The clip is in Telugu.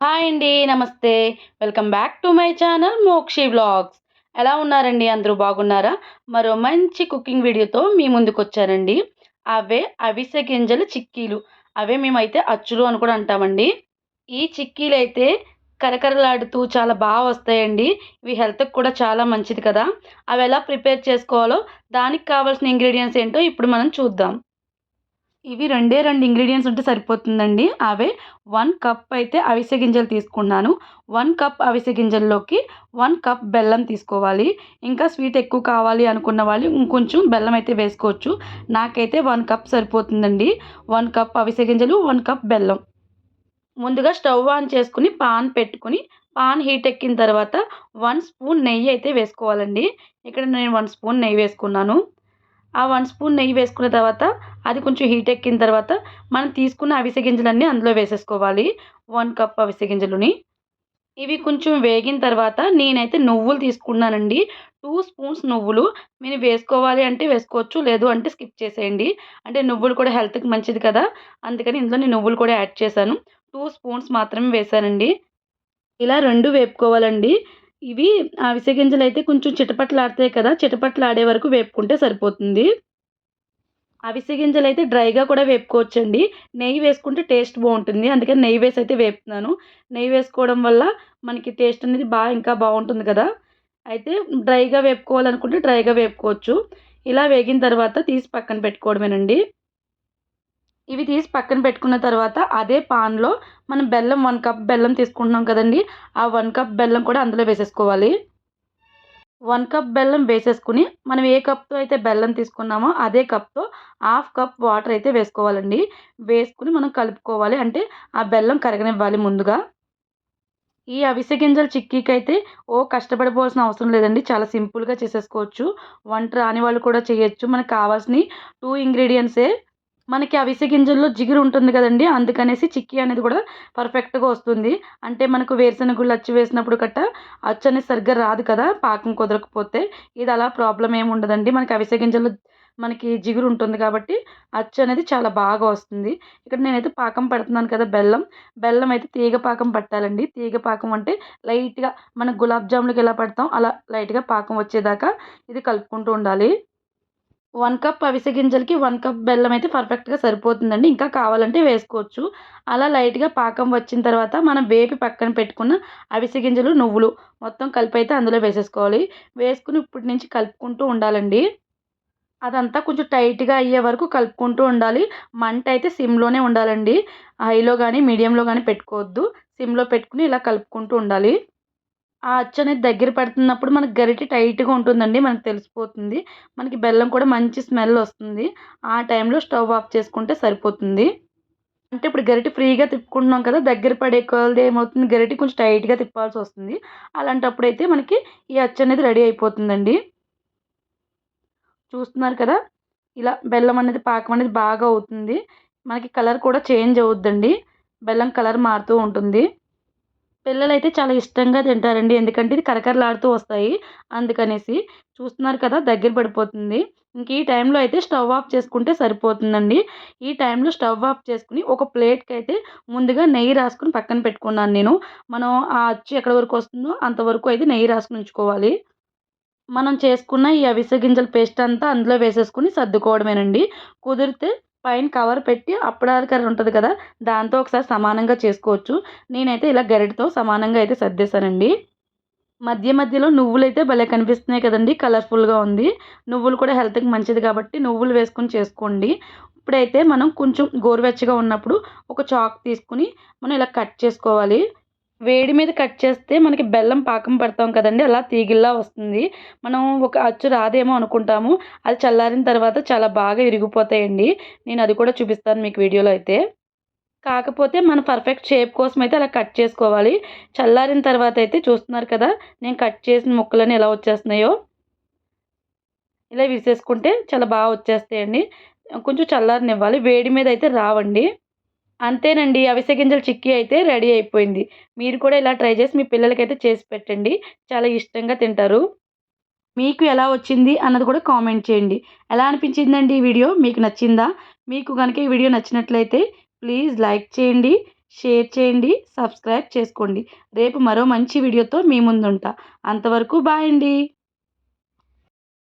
హాయ్ అండి నమస్తే. Welcome back to my channel Mokshi vlogs. ఎలా ఉన్నారండి? అందరూ బాగున్నారా? మరో మంచి కుకింగ్ వీడియోతో మీ ముందుకు వచ్చారండి అవే అవిసె గింజల చిక్కీలు. అవే మేమైతే అచ్చులు అని కూడా అంటామండి. ఈ చిక్కీలు అయితే కరకరలాడుతూ చాలా బాగా వస్తాయండి. ఇవి హెల్త్కి కూడా చాలా మంచిది కదా. అవి ఎలా ప్రిపేర్ చేసుకోవాలో దానికి కావాల్సిన ఇంగ్రీడియంట్స్ ఏంటో ఇప్పుడు మనం చూద్దాం. ఇవి రెండే రెండు ఇంగ్రీడియంట్స్ ఉంటే సరిపోతుందండి. అవే వన్ కప్ అయితే అవిసె గింజలు తీసుకున్నాను. వన్ కప్ అవిసె గింజల్లోకి వన్ కప్ బెల్లం తీసుకోవాలి. ఇంకా స్వీట్ ఎక్కువ కావాలి అనుకున్న వాళ్ళు ఇంకొంచెం బెల్లం అయితే వేసుకోవచ్చు. నాకైతే వన్ కప్ సరిపోతుందండి. వన్ కప్ అవిసె గింజలు వన్ కప్ బెల్లం. ముందుగా స్టవ్ ఆన్ చేసుకుని పాన్ పెట్టుకుని పాన్ హీట్ ఎక్కిన తర్వాత వన్ స్పూన్ నెయ్యి అయితే వేసుకోవాలండి. ఇక్కడ నేను వన్ స్పూన్ నెయ్యి వేసుకున్నాను. ఆ వన్ స్పూన్ నెయ్యి వేసుకున్న తర్వాత అది కొంచెం హీట్ ఎక్కిన తర్వాత మనం తీసుకున్న అవిసె గింజలన్నీ అందులో వేసేసుకోవాలి. వన్ కప్ అవిసె గింజలుని. ఇవి కొంచెం వేగిన తర్వాత నేనైతే నువ్వులు తీసుకున్నానండి. టూ స్పూన్స్ నువ్వులు. మీరు వేసుకోవాలి అంటే వేసుకోవచ్చు లేదు అంటే స్కిప్ చేసేయండి. అంటే నువ్వులు కూడా హెల్త్కి మంచిది కదా. అందుకని ఇందులో నేను నువ్వులు కూడా యాడ్ చేశాను. టూ స్పూన్స్ మాత్రమే వేసానండి ఇలా రెండు వేపుకోవాలండి. ఇవి అవిసె గింజలు అయితే కొంచెం చిటపట్లాడతాయి కదా చిటపట్లాడే వరకు వేపుకుంటే సరిపోతుంది. అవిసె గింజలు అయితే డ్రైగా కూడా వేపుకోవచ్చండి. నెయ్యి వేసుకుంటే టేస్ట్ బాగుంటుంది. అందుకని నెయ్యి వేసి అయితే వేపుతున్నాను. నెయ్యి వేసుకోవడం వల్ల మనకి టేస్ట్ అనేది బాగా ఇంకా బాగుంటుంది కదా. అయితే డ్రైగా వేపుకోవాలనుకుంటే డ్రైగా వేపుకోవచ్చు. ఇలా వేగిన తర్వాత తీసి పక్కన పెట్టుకోవడమేనండి. ఇవి తీసి పక్కన పెట్టుకున్న తర్వాత అదే పాన్లో మనం బెల్లం వన్ కప్ బెల్లం తీసుకుంటున్నాం కదండి ఆ వన్ కప్ బెల్లం కూడా అందులో వేసేసుకోవాలి. వన్ కప్ బెల్లం వేసేసుకుని మనం ఏ కప్తో అయితే బెల్లం తీసుకున్నామో అదే కప్తో హాఫ్ కప్ వాటర్ అయితే వేసుకోవాలండి. వేసుకుని మనం కలుపుకోవాలి అంటే ఆ బెల్లం కరగనివ్వాలి ముందుగా. ఈ అవిసె గింజల చిక్కీకి అయితే ఓ కష్టపడిపోవాల్సిన అవసరం లేదండి చాలా సింపుల్గా చేసేసుకోవచ్చు. వంట రాని వాళ్ళు కూడా చేయొచ్చు. మనకు కావాల్సిన టూ ఇంగ్రీడియంట్సే మనకి అవిసె గింజల్లో జిగురు ఉంటుంది కదండి అందుకనేసి చిక్కీ అనేది కూడా పర్ఫెక్ట్గా వస్తుంది. అంటే మనకు వేరుశనగుళ్ళు అచ్చి వేసినప్పుడు కట్ట అచ్చు అనేది సరిగ్గా రాదు కదా పాకం కుదరకపోతే. ఇది అలా ప్రాబ్లం ఏమి ఉండదండి. మనకి అవిసె గింజల్లో మనకి జిగురు ఉంటుంది కాబట్టి అచ్చు అనేది చాలా బాగా వస్తుంది. ఇక్కడ నేనైతే పాకం పడుతున్నాను కదా బెల్లం. బెల్లం అయితే తీగ పాకం పట్టాలండి. తీగ పాకం అంటే లైట్గా మన గులాబ్ జాములకి ఎలా పడతాం అలా లైట్గా పాకం వచ్చేదాకా ఇది కలుపుకుంటూ ఉండాలి. వన్ కప్ అవిసె గింజలకి వన్ కప్ బెల్లం అయితే పర్ఫెక్ట్గా సరిపోతుందండి. ఇంకా కావాలంటే వేసుకోవచ్చు. అలా లైట్గా పాకం వచ్చిన తర్వాత మనం వేపి పక్కన పెట్టుకున్న అవిసె గింజలు నువ్వులు మొత్తం కలిపి అయితే అందులో వేసేసుకోవాలి. వేసుకుని ఇప్పటి నుంచి కలుపుకుంటూ ఉండాలండి. అదంతా కొంచెం టైట్గా అయ్యే వరకు కలుపుకుంటూ ఉండాలి. మంట అయితే సిమ్లోనే ఉండాలండి. హైలో కానీ మీడియంలో కానీ పెట్టుకోవద్దు. సిమ్లో పెట్టుకుని ఇలా కలుపుకుంటూ ఉండాలి. ఆ అచ్చు అనేది దగ్గర పడుతున్నప్పుడు మనకి గరిటె టైట్గా ఉంటుందండి మనకు తెలిసిపోతుంది. మనకి బెల్లం కూడా మంచి స్మెల్ వస్తుంది. ఆ టైంలో స్టవ్ ఆఫ్ చేసుకుంటే సరిపోతుంది. అంటే ఇప్పుడు గరిటె ఫ్రీగా తిప్పుకుంటున్నాం కదా దగ్గర పడే కొలది ఏమవుతుంది? గరిటె కొంచెం టైట్గా తిప్పాల్సి వస్తుంది. అలాంటప్పుడు అయితే మనకి ఈ అచ్చు అనేది రెడీ అయిపోతుందండి. చూస్తున్నారు కదా ఇలా బెల్లం అనేది పాకం అనేది బాగా అవుతుంది. మనకి కలర్ కూడా చేంజ్ అవుద్దండి. బెల్లం కలర్ మారుతూ ఉంటుంది. పిల్లలైతే చాలా ఇష్టంగా తింటారండి. ఎందుకంటే ఇది కరకరలాడుతూ వస్తాయి. అందుకనేసి చూస్తున్నారు కదా దగ్గర పడిపోతుంది. ఇంక ఈ టైంలో అయితే స్టవ్ ఆఫ్ చేసుకుంటే సరిపోతుందండి. ఈ టైంలో స్టవ్ ఆఫ్ చేసుకుని ఒక ప్లేట్కి అయితే ముందుగా నెయ్యి రాసుకుని పక్కన పెట్టుకున్నాను నేను. మనం ఆ అచ్చు ఎక్కడ వరకు వస్తుందో అంతవరకు అయితే నెయ్యి రాసుకుని ఉంచుకోవాలి. మనం చేసుకున్న ఈ అవిసె గింజల పేస్ట్ అంతా అందులో వేసేసుకుని సర్దుకోవడమేనండి. కుదిరితే పైన కవర్ పెట్టి అప్పడాల కర్ర ఉంటుంది కదా దాంతో ఒకసారి సమానంగా చేసుకోవచ్చు. నేనైతే ఇలా గరిటతో సమానంగా అయితే సర్దేశానండి. మధ్య మధ్యలో నువ్వులు అయితే భలే కనిపిస్తున్నాయి కదండి కలర్ఫుల్గా ఉంది. నువ్వులు కూడా హెల్త్కి మంచిది కాబట్టి నువ్వులు వేసుకొని చేసుకోండి. ఇప్పుడైతే మనం కొంచెం గోరువెచ్చగా ఉన్నప్పుడు ఒక చాక్ తీసుకుని మనం ఇలా కట్ చేసుకోవాలి. వేడి మీద కట్ చేస్తే మనకి బెల్లం పాకం పడతాం కదండి అలా తీగిల్లా వస్తుంది. మనం ఒక అచ్చు రాదేమో అనుకుంటాము. అది చల్లారిన తర్వాత చాలా బాగా ఇరిగిపోతాయండి. నేను అది కూడా చూపిస్తాను మీకు వీడియోలో అయితే. కాకపోతే మన పర్ఫెక్ట్ షేప్ కోసం అయితే అలా కట్ చేసుకోవాలి. చల్లారిన తర్వాత అయితే చూస్తున్నారు కదా నేను కట్ చేసిన ముక్కలని ఎలా వచ్చేస్తున్నాయో. ఇలా విసేసుకుంటే చాలా బాగా వచ్చేస్తాయండి. కొంచెం చల్లారనివ్వాలి. వేడి మీద అయితే రావండి. అంతేనండి. అవిసె గింజల చిక్కీ అయితే రెడీ అయిపోయింది. మీరు కూడా ఇలా ట్రై చేసి మీ పిల్లలకైతే చేసి పెట్టండి. చాలా ఇష్టంగా తింటారు. మీకు ఎలా వచ్చింది అన్నది కూడా కామెంట్ చేయండి. ఎలా అనిపించిందండి ఈ వీడియో? మీకు నచ్చిందా? మీకు కనుక ఈ వీడియో నచ్చినట్లయితే ప్లీజ్ లైక్ చేయండి షేర్ చేయండి సబ్స్క్రైబ్ చేసుకోండి. రేపు మరో మంచి వీడియోతో మీ ముందుంటా. అంతవరకు బాయ్ అండి.